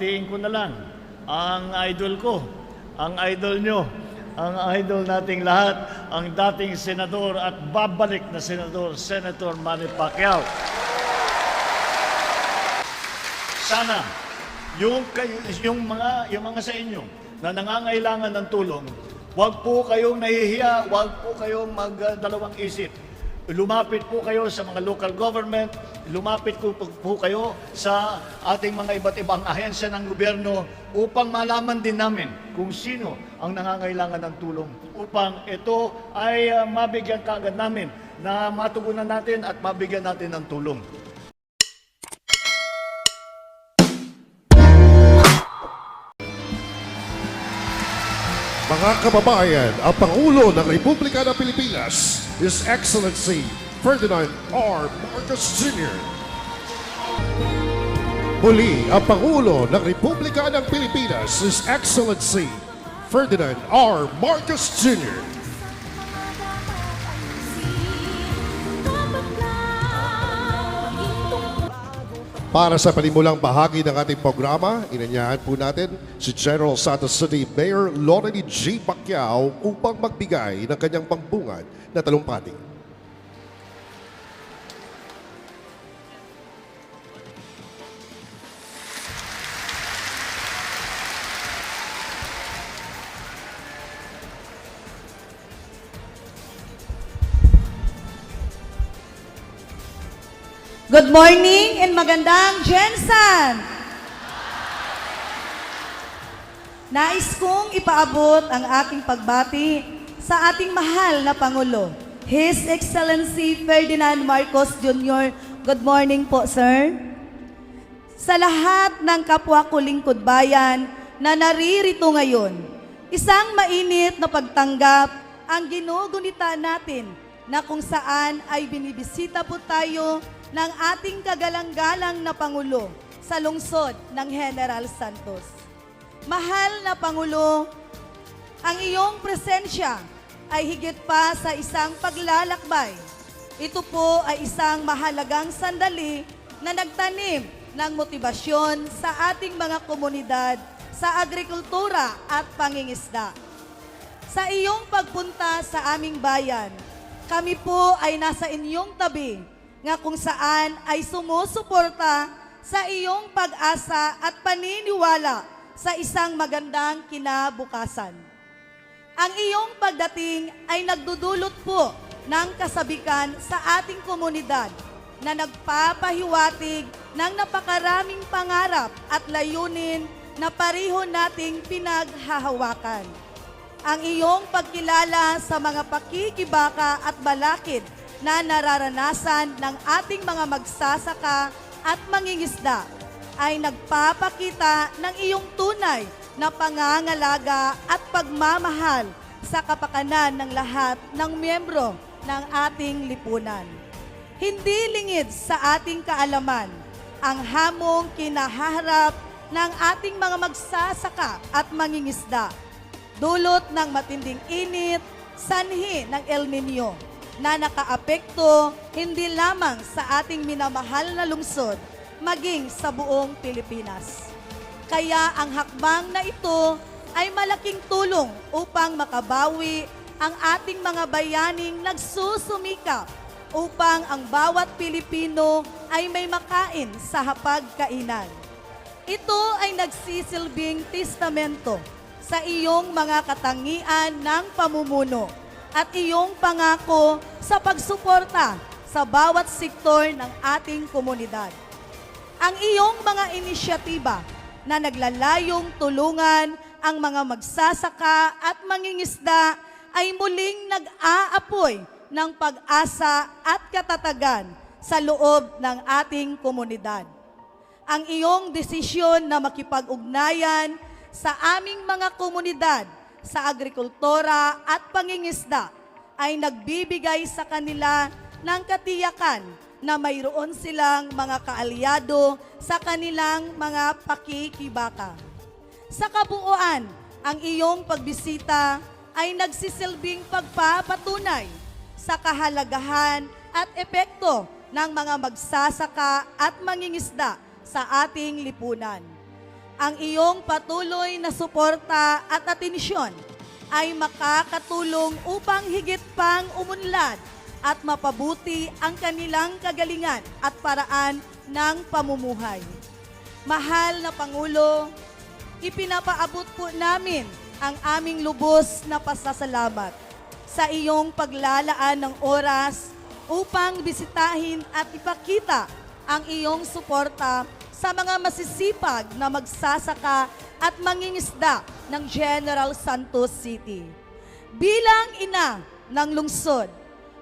Tingin ko na lang, ang idol ko, ang idol nyo, ang idol nating lahat, ang dating senador at babalik na senador, Senator Manny Pacquiao. Sana, yung, kayo, yung, mga, yung mga sa inyo na nangangailangan ng tulong, huwag po kayong nahihiya, huwag po kayong magdalawang isip. Lumapit po kayo sa mga local government, lumapit po, po kayo sa ating mga iba't ibang ahensya ng gobyerno upang malaman din namin kung sino ang nangangailangan ng tulong upang ito ay ah, mabigyan kaagad namin na matugunan natin at mabigyan natin ng tulong. Mga kababayan, ang Pangulo ng Republika ng Pilipinas, His Excellency Ferdinand R. Marcos Jr. Muli, ang Pangulo ng Republika ng Pilipinas, His Excellency Ferdinand R. Marcos Jr. Para sa panimulang bahagi ng ating programa, inanyahan po natin si General Santos City Mayor Loredy G. Pacquiao upang magbigay ng kanyang pambungad na talumpati. Good morning and magandang Jensen! Nais kong ipaabot ang aking pagbati sa ating mahal na Pangulo, His Excellency Ferdinand Marcos Jr. Good morning po, sir. Sa lahat ng kapwa ko lingkod bayan na naririto ngayon, isang mainit na pagtanggap ang ginugunita natin na kung saan ay binibisita po tayo ng ating kagalang-galang na Pangulo sa lungsod ng General Santos. Mahal na Pangulo, ang iyong presensya ay higit pa sa isang paglalakbay. Ito po ay isang mahalagang sandali na nagtanim ng motibasyon sa ating mga komunidad sa agrikultura at pangingisda. Sa iyong pagpunta sa aming bayan, kami po ay nasa inyong tabi nga kung saan ay sumusuporta sa iyong pag-asa at paniniwala sa isang magandang kinabukasan. Ang iyong pagdating ay nagdudulot po ng kasabikan sa ating komunidad na nagpapahiwatig ng napakaraming pangarap at layunin na pareho nating pinaghahawakan. Ang iyong pagkilala sa mga pakikibaka at balakid na nararanasan ng ating mga magsasaka at mangingisda ay nagpapakita ng iyong tunay na pangangalaga at pagmamahal sa kapakanan ng lahat ng miyembro ng ating lipunan. Hindi lingid sa ating kaalaman ang hamong kinaharap ng ating mga magsasaka at mangingisda. Dulot ng matinding init, sanhi ng El Nino na nakaapekto hindi lamang sa ating minamahal na lungsod, maging sa buong Pilipinas. Kaya ang hakbang na ito ay malaking tulong upang makabawi ang ating mga bayaning nagsusumikap upang ang bawat Pilipino ay may makain sa hapagkainan. Ito ay nagsisilbing testamento sa iyong mga katangian ng pamumuno at iyong pangako sa pagsuporta sa bawat sektor ng ating komunidad. Ang iyong mga inisyatiba na naglalayong tulungan ang mga magsasaka at mangingisda ay muling nag-aapoy ng pag-asa at katatagan sa loob ng ating komunidad. Ang iyong desisyon na makipag-ugnayan sa aming mga komunidad sa agrikultura at pangingisda ay nagbibigay sa kanila ng katiyakan na mayroon silang mga kaalyado sa kanilang mga pakikibaka. Sa kabuuan, ang iyong pagbisita ay nagsisilbing pagpapatunay sa kahalagahan at epekto ng mga magsasaka at mangingisda sa ating lipunan. Ang iyong patuloy na suporta at atensyon ay makakatulong upang higit pang umunlad at mapabuti ang kanilang kagalingan at paraan ng pamumuhay. Mahal na Pangulo, ipinapaabot po namin ang aming lubos na pasasalamat sa iyong paglalaan ng oras upang bisitahin at ipakita ang iyong suporta sa mga masisipag na magsasaka at mangingisda ng General Santos City. Bilang ina ng lungsod,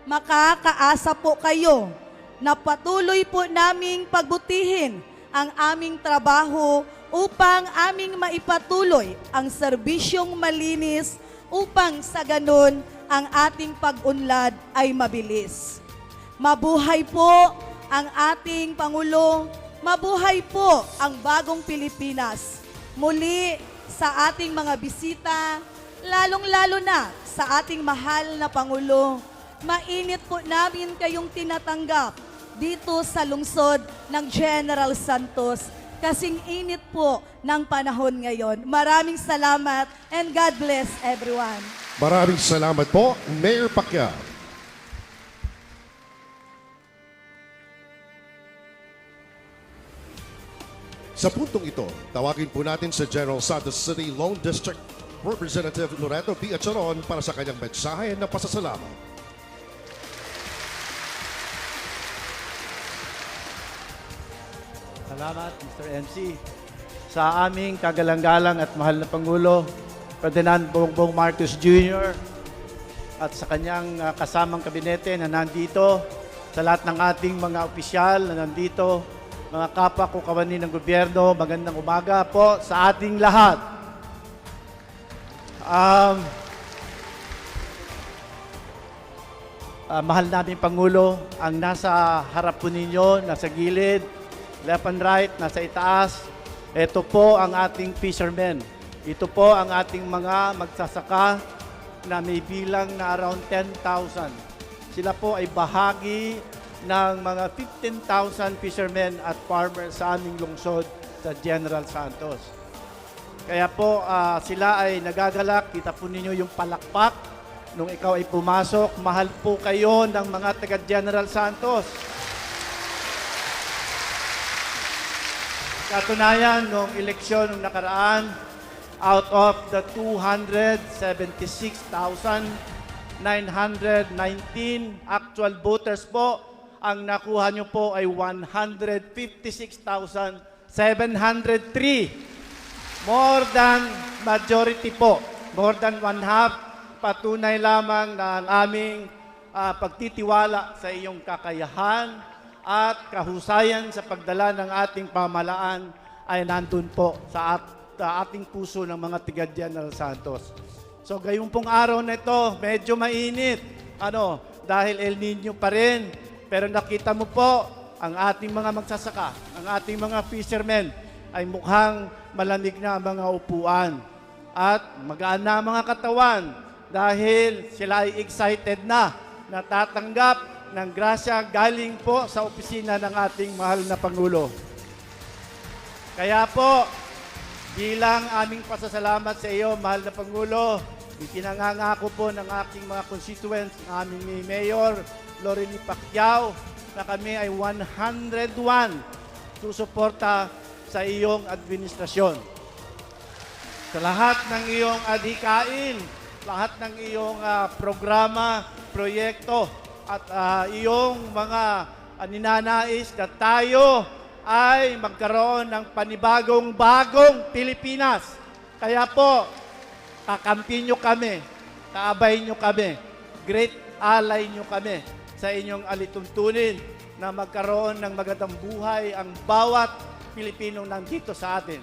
makakaasa po kayo na patuloy po naming pagbutihin ang aming trabaho upang aming maipatuloy ang serbisyong malinis upang sa ganun ang ating pag-unlad ay mabilis. Mabuhay po ang ating Pangulo, mabuhay po ang bagong Pilipinas. Muli sa ating mga bisita, lalong-lalo na sa ating mahal na Pangulo, mainit po namin kayong tinatanggap dito sa lungsod ng General Santos. Kasing init po ng panahon ngayon. Maraming salamat and God bless everyone. Maraming salamat po, Mayor Pacquiao. Sa puntong ito, tawagin po natin sa General Santos City Lone District Representative Loreto B. Acharon para sa kanyang mensahe na pasasalamat. Salamat, Mr. MC. Sa aming kagalang-galang at mahal na Pangulo, Ferdinand Bongbong Marcos Jr. at sa kanyang ah, kasamang kabinete na nandito, sa lahat ng ating mga opisyal na nandito, mga kapwa ko kawani ng gobyerno, magandang umaga po sa ating lahat. Um, Ah, mahal namin Pangulo, ang nasa harap po ninyo, nasa gilid, left and right, nasa itaas, ito po ang ating fishermen. Ito po ang ating mga magsasaka na may bilang na around 10,000. Sila po ay bahagi ng mga 15,000 fishermen at farmers sa aming lungsod sa General Santos. Kaya po ah, sila ay nagagalak, kita po ninyo yung palakpak nung ikaw ay pumasok, mahal po kayo ng mga taga General Santos. Katunayan, nung eleksyon nung nakaraan, out of the 276,919 actual voters po, ang nakuha nyo po ay 156,703. More than majority po. More than one half. Patunay lamang na ang aming ah, pagtitiwala sa iyong kakayahan at kahusayan sa pagdala ng ating pamalaan ay nandun po sa at, sa ating puso ng mga tiga General Santos. So gayong pong araw na ito, medyo mainit. Ano, dahil El Nino pa rin. Pero nakita mo po, ang ating mga magsasaka, ang ating mga fishermen ay mukhang malamig na ang mga upuan. At magaan na mga katawan dahil sila ay excited na natatanggap ng grasya galing po sa opisina ng ating mahal na Pangulo. Kaya po, bilang aming pasasalamat sa iyo, mahal na Pangulo, ikinangangako po ng aking mga constituents, ng aming Mayor Loreni Pacquiao, na kami ay 101 susuporta sa iyong administrasyon. Sa lahat ng iyong adhikain, lahat ng iyong ah, programa, proyekto, at ah, iyong mga ah, ninanais na tayo ay magkaroon ng panibagong bagong Pilipinas. Kaya po, kakampi nyo kami, kaabay nyo kami, great ally nyo kami sa inyong alituntunin na magkaroon ng magandang buhay ang bawat Pilipinong nandito sa atin.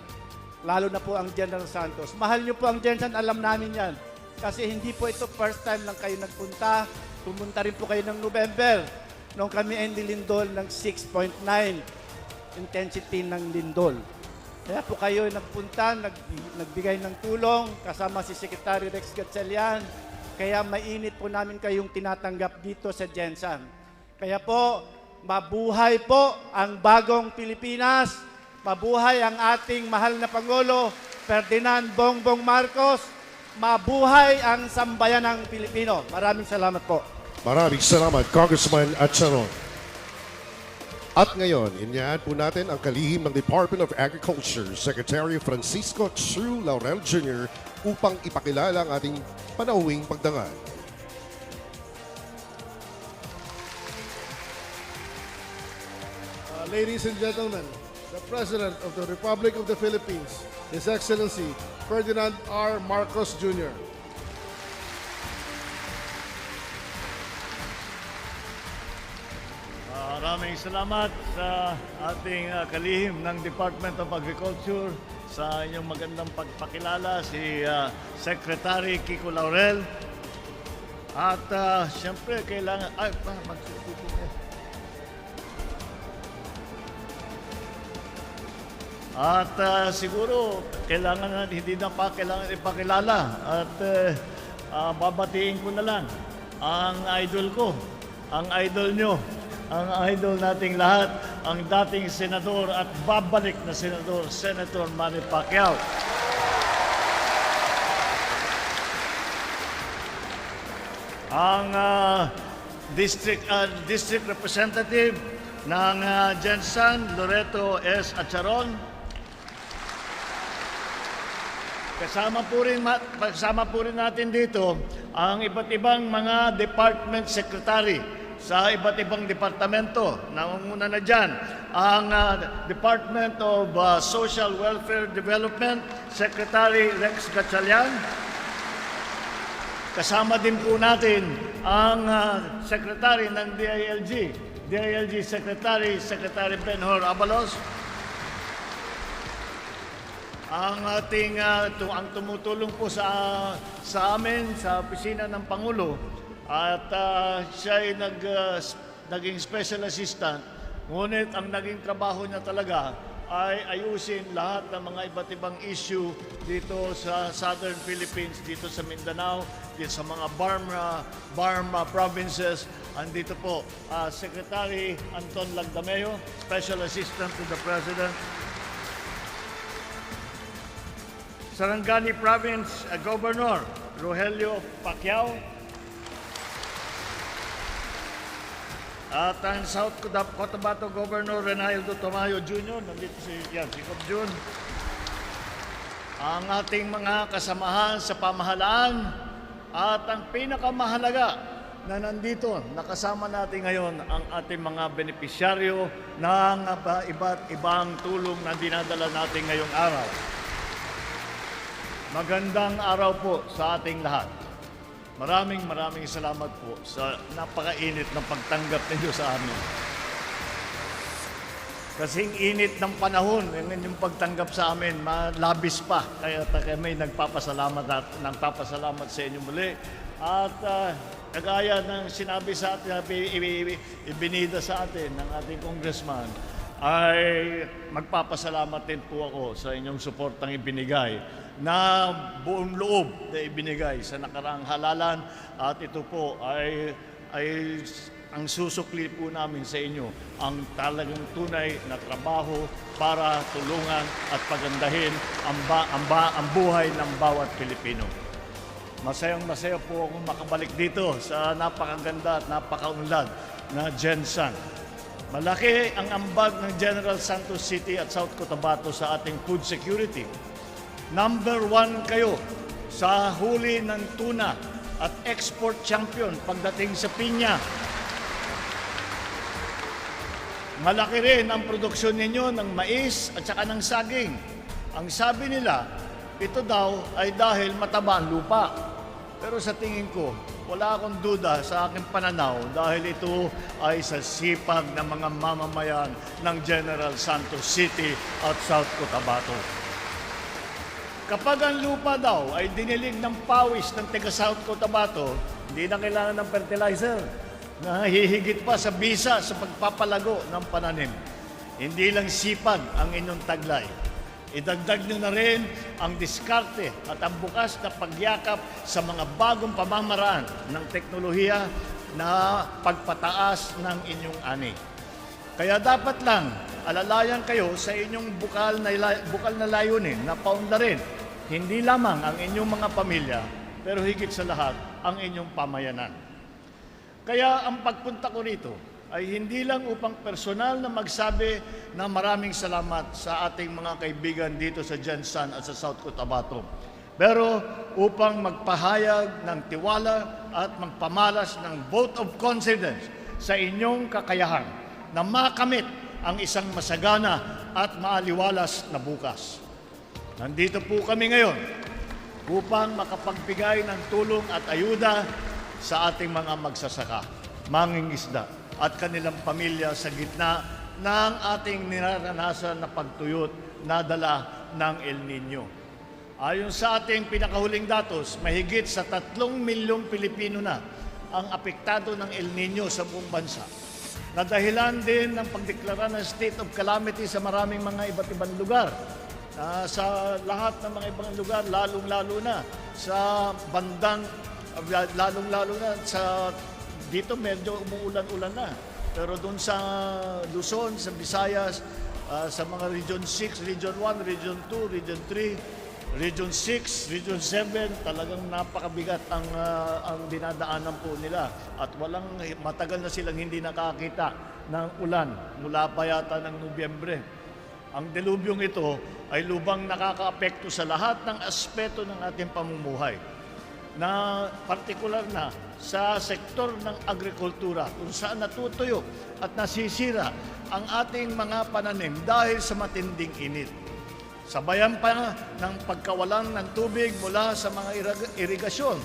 Lalo na po ang General Santos. Mahal nyo po ang General alam namin yan. Kasi hindi po ito first time lang kayo nagpunta. Pumunta rin po kayo ng November nung kami ay nilindol ng 6.9 intensity ng lindol. Kaya po kayo nagpunta, nag, nagbigay ng tulong kasama si Secretary Rex Gatchalian. Kaya mainit po namin kayong tinatanggap dito sa Jensan. Kaya po, mabuhay po ang bagong Pilipinas. Mabuhay ang ating mahal na Pangulo, Ferdinand Bongbong Marcos. Mabuhay ang sambayan ng Pilipino. Maraming salamat po. Maraming salamat, Congressman Acharon. At ngayon, inyahan po natin ang kalihim ng Department of Agriculture, Secretary Francisco Chu Laurel Jr. upang ipakilala ang ating panauwing pagdangan. Uh, ladies and gentlemen, the President of the Republic of the Philippines, His Excellency Ferdinand R. Marcos Jr. Ah, Maraming salamat sa ating ah, kalihim ng Department of Agriculture sa inyong magandang pagpakilala si ah, Secretary Kiko Laurel. At ah, siyempre kailangan ay pa magsusuko ka. At ah, siguro kailangan na hindi na pa kailangan ipakilala at eh, ah, babatiin ko na lang ang idol ko, ang idol nyo, ang idol nating lahat, ang dating senador at babalik na senador, Senator Manny Pacquiao. Ang ah, district ah, district representative ng uh, Jensan Loreto S. Acharon Kasama po rin ma- kasama po rin natin dito ang iba't ibang mga department secretary sa iba't ibang departamento. Nangunguna na dyan ang ah, Department of ah, Social Welfare Development Secretary Rex Gatchalian. Kasama din po natin ang ah, Secretary ng DILG, DILG Secretary, Secretary Benhor Abalos ang ating ah, tu- ang tumutulong po sa sa amin sa opisina ng pangulo at ah, siya ay nag s- naging special assistant ngunit ang naging trabaho niya talaga ay ayusin lahat ng mga iba't ibang issue dito sa Southern Philippines, dito sa Mindanao, dito sa mga Barma, Barma provinces. Andito po, ah, Secretary Anton Lagdameo, Special Assistant to the President, Sarangani Province uh, Governor Rogelio Pacquiao. At ang South Cota- Cotabato Governor Renaildo Tomayo Jr. Nandito si, yan, si Cobb Jun. Ang ating mga kasamahan sa pamahalaan at ang pinakamahalaga na nandito, nakasama natin ngayon ang ating mga benepisyaryo ng iba't ibang tulong na dinadala natin ngayong araw. Magandang araw po sa ating lahat. Maraming maraming salamat po sa napakainit ng pagtanggap ninyo sa amin. Kasing init ng panahon, yung pagtanggap sa amin, malabis pa. Kaya kami nagpapasalamat at nagpapasalamat sa inyo muli. At ah, kagaya ng sinabi sa atin, ibinida sa atin ng ating congressman, ay magpapasalamat din po ako sa inyong suportang ibinigay na buong loob na ibinigay sa nakaraang halalan at ito po ay ay ang susukli po namin sa inyo ang talagang tunay na trabaho para tulungan at pagandahin ang, ba, ang, ba, ang buhay ng bawat Pilipino. Masayang masaya po akong makabalik dito sa napakaganda at napakaunlad na Jensan. Malaki ang ambag ng General Santos City at South Cotabato sa ating food security. Number one kayo sa huli ng tuna at export champion pagdating sa pinya. Malaki rin ang produksyon ninyo ng mais at saka ng saging. Ang sabi nila, ito daw ay dahil mataba ang lupa. Pero sa tingin ko, wala akong duda sa aking pananaw dahil ito ay sa sipag ng mga mamamayan ng General Santos City at South Cotabato. Kapag ang lupa daw ay dinilig ng pawis ng taga South Cotabato, hindi na kailangan ng fertilizer. Nahihigit pa sa bisa sa pagpapalago ng pananim. Hindi lang sipag ang inyong taglay. Idagdag nyo na rin ang diskarte at ang bukas na pagyakap sa mga bagong pamamaraan ng teknolohiya na pagpataas ng inyong ani. Kaya dapat lang alalayan kayo sa inyong bukal na, bukal na layunin na paunlarin hindi lamang ang inyong mga pamilya, pero higit sa lahat, ang inyong pamayanan. Kaya ang pagpunta ko rito ay hindi lang upang personal na magsabi na maraming salamat sa ating mga kaibigan dito sa Jensan at sa South Cotabato. Pero upang magpahayag ng tiwala at magpamalas ng vote of confidence sa inyong kakayahan na makamit ang isang masagana at maaliwalas na bukas. Nandito po kami ngayon upang makapagbigay ng tulong at ayuda sa ating mga magsasaka, mangingisda at kanilang pamilya sa gitna ng ating niraranasan na pagtuyot na dala ng El Nino. Ayon sa ating pinakahuling datos, mahigit sa tatlong milyong Pilipino na ang apektado ng El Nino sa buong bansa na dahilan din ng pagdeklara ng state of calamity sa maraming mga iba't ibang lugar. Ah, sa lahat ng mga ibang lugar, lalong-lalo na sa bandang, ah, lalong-lalo na sa dito medyo umuulan-ulan na. Pero doon sa Luzon, sa Visayas, ah, sa mga Region 6, Region 1, Region 2, Region 3, Region 6, Region 7, talagang napakabigat ang ah, ang dinadaanan po nila at walang matagal na silang hindi nakakita ng ulan mula pa yata ng Nobyembre. Ang delubyong ito ay lubang nakakaapekto sa lahat ng aspeto ng ating pamumuhay na partikular na sa sektor ng agrikultura kung saan natutuyo at nasisira ang ating mga pananim dahil sa matinding init. Sabayan pa ng pagkawalan ng tubig mula sa mga irigasyon.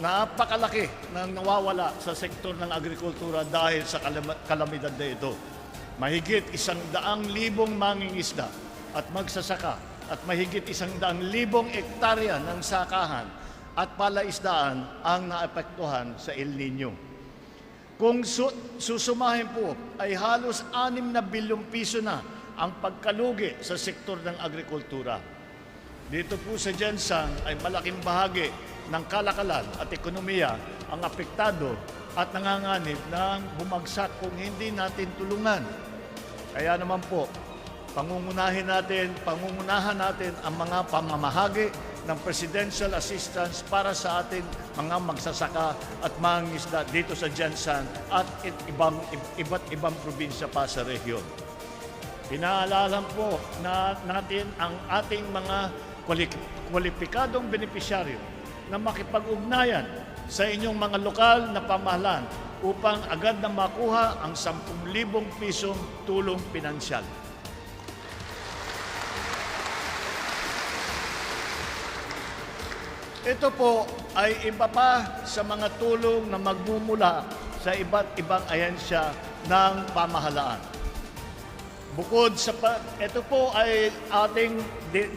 Napakalaki ng nawawala sa sektor ng agrikultura dahil sa kalam- kalamidad na ito. Mahigit isang daang libong mangingisda at magsasaka at mahigit isang daang libong ektarya ng sakahan at palaisdaan ang naapektuhan sa El Nino. Kung su- susumahin po ay halos 6 na bilyong piso na ang pagkalugi sa sektor ng agrikultura. Dito po sa Jensan ay malaking bahagi ng kalakalan at ekonomiya ang apektado at nanganganib ng bumagsak kung hindi natin tulungan. Kaya naman po, pangungunahin natin, pangungunahan natin ang mga pamamahagi ng presidential assistance para sa ating mga magsasaka at mangingisda dito sa Jensan at ibang, iba't ibang probinsya pa sa rehiyon. Pinaalala po na natin ang ating mga kwali- kwalipikadong benepisyaryo na makipag-ugnayan sa inyong mga lokal na pamahalaan upang agad na makuha ang 10,000 pisong tulong pinansyal. Ito po ay iba pa sa mga tulong na magmumula sa iba't ibang ahensya ng pamahalaan. Bukod sa pa, ito po ay ating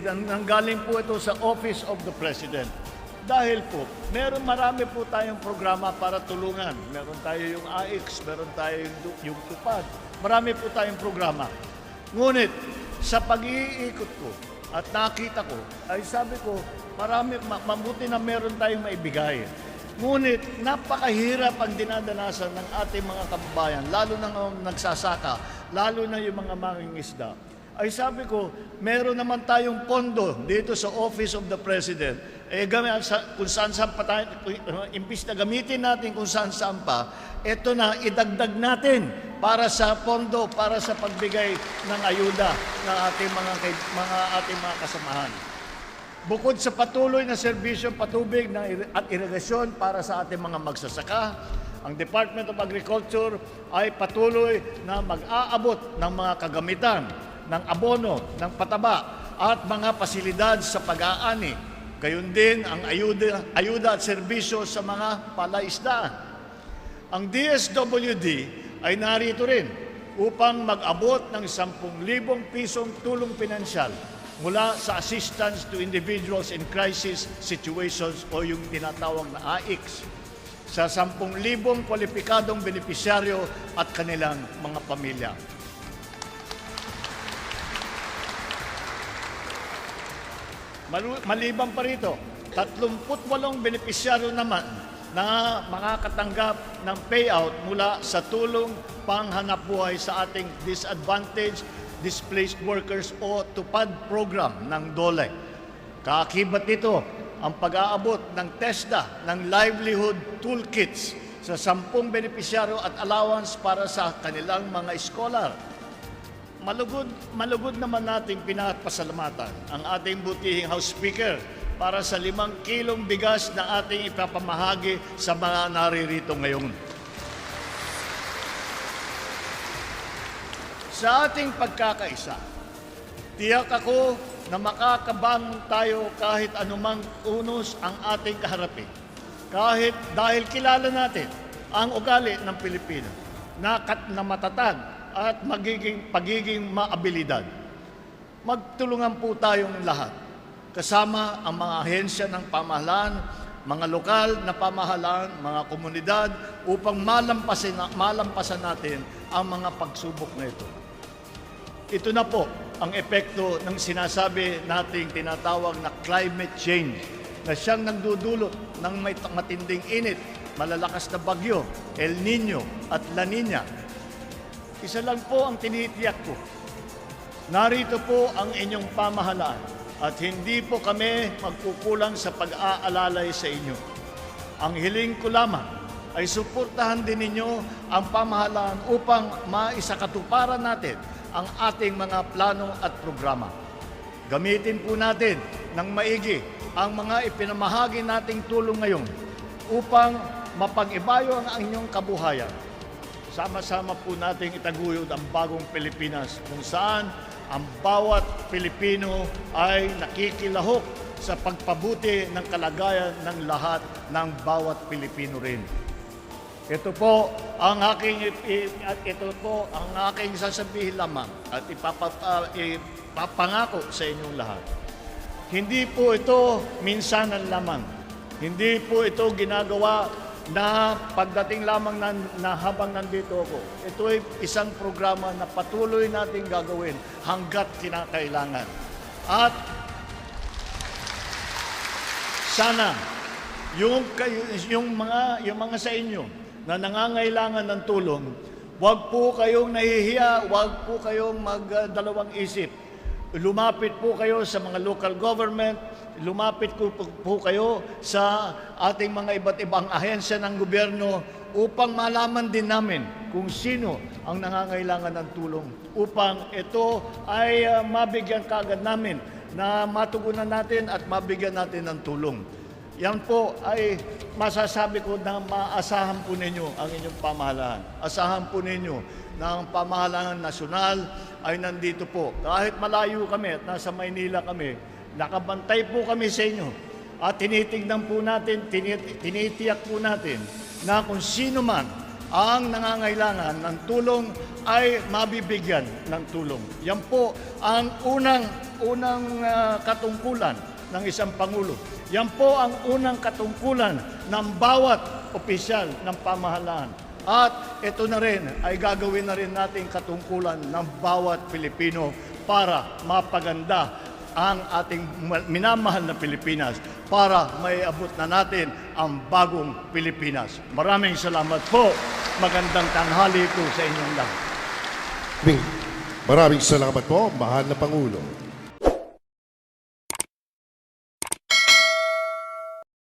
nanggaling po ito sa Office of the President. Dahil po, meron marami po tayong programa para tulungan. Meron tayo yung AIX, meron tayo yung, yung TUPAD. Marami po tayong programa. Ngunit, sa pag-iikot ko at nakita ko, ay sabi ko, marami, ma- mabuti na meron tayong maibigay. Ngunit napakahirap ang dinadanasan ng ating mga kababayan, lalo na ng nagsasaka, lalo na yung mga mangingisda. Ay sabi ko, meron naman tayong pondo dito sa Office of the President. Eh, gamit, kung saan saan pa tayo, kung- imbis na gamitin natin kung saan saan pa, ito na, idagdag natin para sa pondo, para sa pagbigay ng ayuda ng ating mga, mga ating mga kasamahan. Bukod sa patuloy na serbisyo patubig at irigasyon para sa ating mga magsasaka, ang Department of Agriculture ay patuloy na mag-aabot ng mga kagamitan, ng abono, ng pataba at mga pasilidad sa pag-aani. Gayon din ang ayuda, ayuda at serbisyo sa mga palaisdaan. Ang DSWD ay narito rin upang mag-abot ng 10,000 pisong tulong pinansyal mula sa Assistance to Individuals in Crisis Situations o yung tinatawag na AIX sa 10,000 kwalipikadong benepisyaryo at kanilang mga pamilya. Maliban pa rito, 38 benepisyaryo naman na makakatanggap ng payout mula sa tulong panghanap buhay sa ating disadvantaged displaced workers o TUPAD program ng DOLE. Kaakibat nito ang pag-aabot ng TESDA ng livelihood toolkits sa sampung benepisyaryo at allowance para sa kanilang mga scholar. Malugod, malugod naman nating pinapasalamatan ang ating butihing House Speaker para sa limang kilong bigas na ating ipapamahagi sa mga naririto ngayon. Sa ating pagkakaisa, tiyak ako na makakabangon tayo kahit anumang unos ang ating kaharapin. Kahit dahil kilala natin ang ugali ng Pilipino na, kat, na matatag at magiging, pagiging maabilidad. Magtulungan po tayong lahat kasama ang mga ahensya ng pamahalaan, mga lokal na pamahalaan, mga komunidad upang malampasin, malampasan natin ang mga pagsubok na ito. Ito na po ang epekto ng sinasabi nating tinatawag na climate change na siyang nagdudulot ng may matinding init, malalakas na bagyo, El Nino at La Nina. Isa lang po ang tinitiyak ko. Narito po ang inyong pamahalaan at hindi po kami magkukulang sa pag-aalalay sa inyo. Ang hiling ko lamang ay suportahan din ninyo ang pamahalaan upang maisakatuparan natin ang ating mga plano at programa. Gamitin po natin ng maigi ang mga ipinamahagi nating tulong ngayon upang mapag-ibayo ang inyong kabuhayan. Sama-sama po nating itaguyod ang bagong Pilipinas kung saan ang bawat Pilipino ay nakikilahok sa pagpabuti ng kalagayan ng lahat ng bawat Pilipino rin. Ito po ang aking at ito po ang aking sasabihin lamang at ah, ipapangako sa inyong lahat. Hindi po ito minsanan lamang. Hindi po ito ginagawa na pagdating lamang na, na habang nandito ako. Ito ay isang programa na patuloy nating gagawin hanggat kinakailangan. At sana yung yung mga yung mga sa inyo na nangangailangan ng tulong, wag po kayong nahihiya, wag po kayong magdalawang isip. Lumapit po kayo sa mga local government, lumapit po, kayo sa ating mga iba't ibang ahensya ng gobyerno upang malaman din namin kung sino ang nangangailangan ng tulong upang ito ay ah, mabigyan kagad namin na matugunan natin at mabigyan natin ng tulong. Yan po ay masasabi ko na maasahan po ninyo ang inyong pamahalaan. Asahan po ninyo ang pamahalaan nasyonal ay nandito po. Kahit malayo kami at nasa Maynila kami, nakabantay po kami sa inyo. At tinitignan po natin, tinit- tinitiyak po natin na kung sino man ang nangangailangan ng tulong ay mabibigyan ng tulong. Yan po ang unang unang ah, katungkulan ng isang pangulo. Yan po ang unang katungkulan ng bawat opisyal ng pamahalaan. At ito na rin ay gagawin na rin natin katungkulan ng bawat Pilipino para mapaganda ang ating minamahal na Pilipinas para may abot na natin ang bagong Pilipinas. Maraming salamat po. Magandang tanghali po sa inyong lahat. Maraming salamat po, mahal na Pangulo.